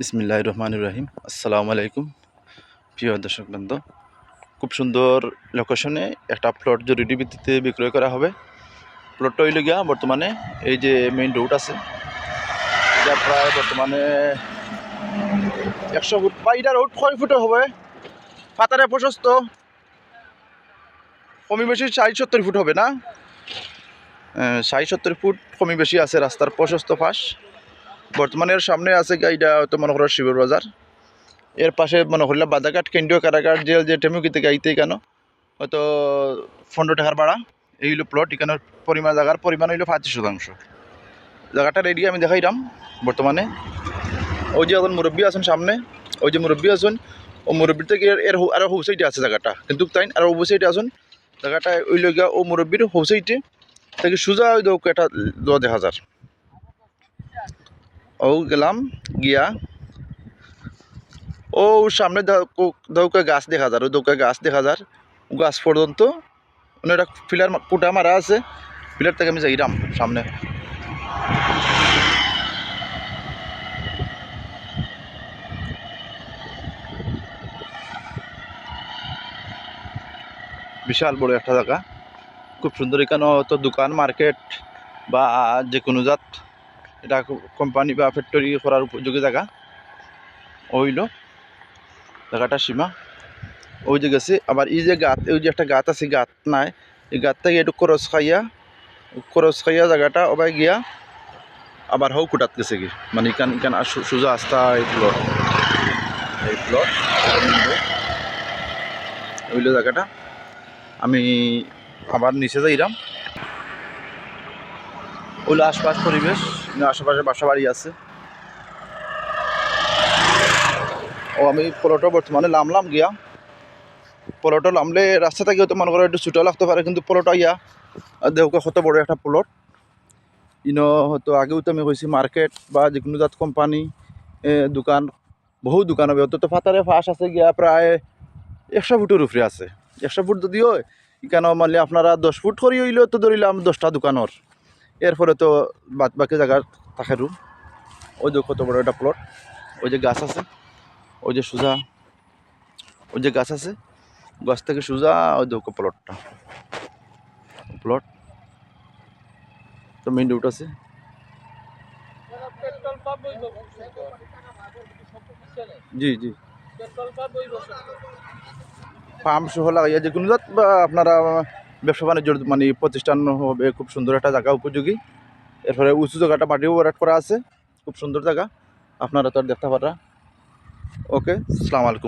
বিসমিল্লাহ রহমান রাহিম। আসসালামু আলাইকুম। প্রিয় দর্শক বৃন্দ, খুব সুন্দর লোকেশনে একটা প্লট জরুরি ভিত্তিতে বিক্রয় করা হবে। প্লটটা হইল গিয়া বর্তমানে এই যে মেইন রোড আছে, এটা প্রায় বর্তমানে একশো ফুট বা এটা রোড ছয় ফুটে হবে। পাতারে প্রশস্ত। কমি বেশি ষাট সত্তর ফুট হবে না। ষাট সত্তর ফুট কমি বেশি আছে রাস্তার প্রশস্ত ফাঁস বর্তমানে এর সামনে আছে গাইডা হয়তো মনে করো শিবর বাজার। এর পাশে মনে করলে বাদাঘাট, কেন্দ্রীয় কারাগার জেল যে টেমুকিতে গাইতে কেন? হয়তো পনেরো টাকার ভাড়া, এই হলো প্লট এখানে পরিমাণ, জায়গার পরিমাণ হইল পঁচিশ শতাংশ। জায়গাটার এরিয়া আমি দেখাইলাম বর্তমানে। ওই যে এখন মুরব্বী আছেন সামনে, ওই যে মুরব্বী আছেন, ও মুরব্বীর থেকে এর- এর হৌ- আরও হৌসাইটে আছে জায়গাটা। কিন্তু তাই আরও হৌসাইটে আসুন জায়গাটা ওই লগিয়া ও মুরব্বীর হৌসাইটে থেকে সোজা ওই দৌক একটা দশ হাজার। ও গেলাম, গিয়া। ও সামনে দৌকা গাছ দেখা যার, ওই দৌকা গাছ দেখা যার। গাছ পর্যন্ত মানে একটা ফিলার কুটা মারা আছে। ফিলার থেকে আমি যাইরাম সামনে। বিশাল বড় একটা জায়গা। খুব সুন্দর এখানে তো দোকান, মার্কেট বা যে কোনো জাত। এটা কোম্পানি বা ফ্যাক্টরি করার উপযোগী জায়গা। ওইল জায়গাটা সীমা। ওই যে গেছে, আবার এই যে গাত, ওই যে একটা গাত আছে গাত নাই। এই গাত থেকে একটু খরচ খাইয়া খরচ খাইয়া জায়গাটা ওবাই গিয়া আবার হৌ কুটাত গেছে কি মানে ইকান ইকান আর সোজা আস্তা এই প্লট এই প্লট ওইল জায়গাটা। আমি আবার নিচে যাইরাম। ওইলো আশপাশ পরিবেশ। আশেপাশে বাসা বাড়ি আছে। ও, আমি পলটো বর্তমানে নামলাম গিয়া। পলটো নামলে রাস্তা থেকে হয়তো মনে করো একটু ছুটো লাগতে পারে, কিন্তু পলটো ইয়া দেহকে কত বড় একটা প্লট ইনো হয়তো আগেও তো আমি কইছি মার্কেট বা যে কোনো জাত কোম্পানি দোকান, বহু দোকান হবে। অন্তত ফাতারে ফাঁস আছে গিয়া প্রায় একশো ফুটের উপরে আছে। একশো ফুট যদি হয় এখানে মানে আপনারা দশ ফুট করি হইলেও তো ধরিলাম দশটা দোকানের। এরপরে তো বাদ বাকি জায়গার থাকে রুম ওই যে কত বড় একটা প্লট ওই যে গাছ আছে, ওই যে সোজা, ওই যে গাছ আছে, গাছ থেকে সোজা ওই দেখো প্লটটা প্লট তো মেইন রোড আছে। জি জি। পাম্প সহ লাগাইয়া যে কোনো আপনারা ব্যবসা বাণিজ্য মানে প্রতিষ্ঠান হবে, খুব সুন্দর একটা জায়গা উপযোগী। এরপরে উঁচু জায়গাটা মাটিও ভরাট করা আছে, খুব সুন্দর জায়গা। আপনারা তো আর দেখতে পারা ওকে, সালাম আলাইকুম।